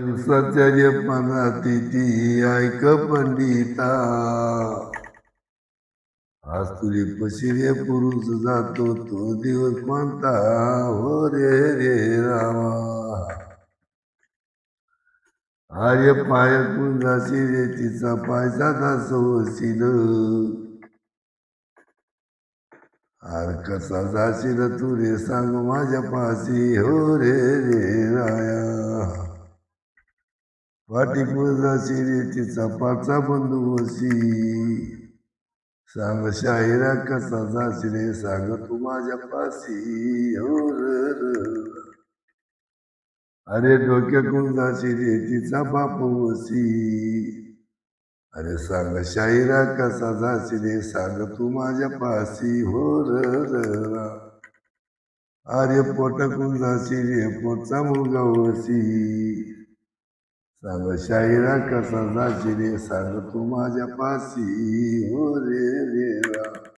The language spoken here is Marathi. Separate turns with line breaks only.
दिवसाच्या रे ती ऐक पंडिता. आज तुझी पशिरे पुरुष जातो तो दिवस कोणता? हो रे रे रामा. आर्य पाय कुंजाशी रे तिचा पायचा दासवशील आर कसा जाशील तू रे सांग माझ्या पाशी. हो रे रे वाटी जाशी रे तिचा पाचा बंधू वशी सांग शाहिरा कसा जाशी रे सांग तू माझ्या पाशी. र अरे डोक्यातून जाशी रे तिचा बाप वशी अरे सांग शाहिरा कसा जाशी रे सांग तू माझ्या पाशी. हो र हो, अरे पोटातून जाशी रे पोटचा मुलगा वशी सांग शाहिरा कसा जाशी सांग तू माझ्या हो